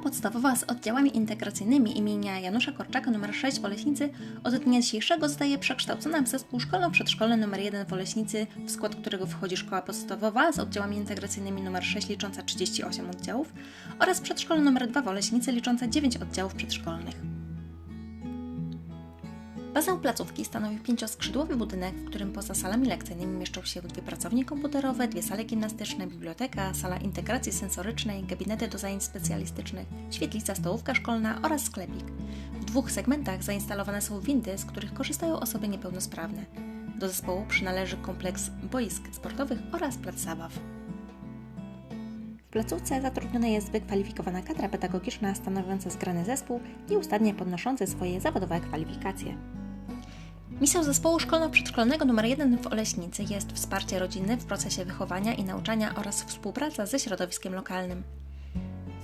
podstawowa z oddziałami integracyjnymi imienia Janusza Korczaka nr 6 w Oleśnicy od dnia dzisiejszego zostaje przekształcona w zespół szkolno-przedszkolny nr 1 w Oleśnicy, w skład którego wchodzi szkoła podstawowa z oddziałami integracyjnymi nr 6 licząca 38 oddziałów oraz przedszkole nr 2 w Oleśnicy licząca 9 oddziałów przedszkolnych. Bazę placówki stanowi pięcioskrzydłowy budynek, w którym poza salami lekcyjnymi mieszczą się dwie pracownie komputerowe, dwie sale gimnastyczne, biblioteka, sala integracji sensorycznej, gabinety do zajęć specjalistycznych, świetlica, stołówka szkolna oraz sklepik. W dwóch segmentach zainstalowane są windy, z których korzystają osoby niepełnosprawne. Do zespołu przynależy kompleks boisk sportowych oraz plac zabaw. W placówce zatrudniona jest wykwalifikowana kadra pedagogiczna stanowiąca zgrany zespół, nieustannie podnoszący swoje zawodowe kwalifikacje. Misją zespołu szkolno-przedszkolnego nr 1 w Oleśnicy jest wsparcie rodziny w procesie wychowania i nauczania oraz współpraca ze środowiskiem lokalnym.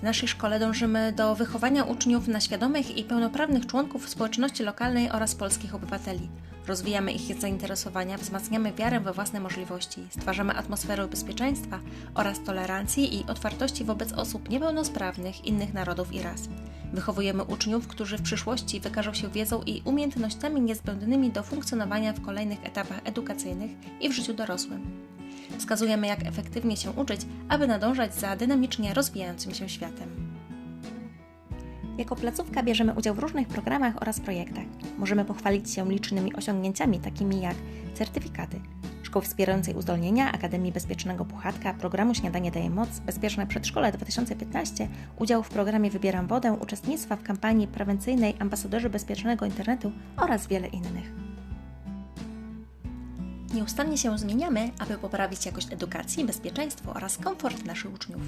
W naszej szkole dążymy do wychowania uczniów na świadomych i pełnoprawnych członków społeczności lokalnej oraz polskich obywateli. Rozwijamy ich zainteresowania, wzmacniamy wiarę we własne możliwości, stwarzamy atmosferę bezpieczeństwa oraz tolerancji i otwartości wobec osób niepełnosprawnych innych narodów i ras. Wychowujemy uczniów, którzy w przyszłości wykażą się wiedzą i umiejętnościami niezbędnymi do funkcjonowania w kolejnych etapach edukacyjnych i w życiu dorosłym. Wskazujemy, jak efektywnie się uczyć, aby nadążać za dynamicznie rozwijającym się światem. Jako placówka bierzemy udział w różnych programach oraz projektach. Możemy pochwalić się licznymi osiągnięciami, takimi jak certyfikaty Szkoły Wspierającej Uzdolnienia, Akademii Bezpiecznego Puchatka, programu Śniadanie daje moc, Bezpieczne Przedszkole 2015, udział w programie Wybieram Wodę, uczestnictwa w kampanii prewencyjnej Ambasadorzy Bezpiecznego Internetu oraz wiele innych. Nieustannie się zmieniamy, aby poprawić jakość edukacji, bezpieczeństwo oraz komfort naszych uczniów.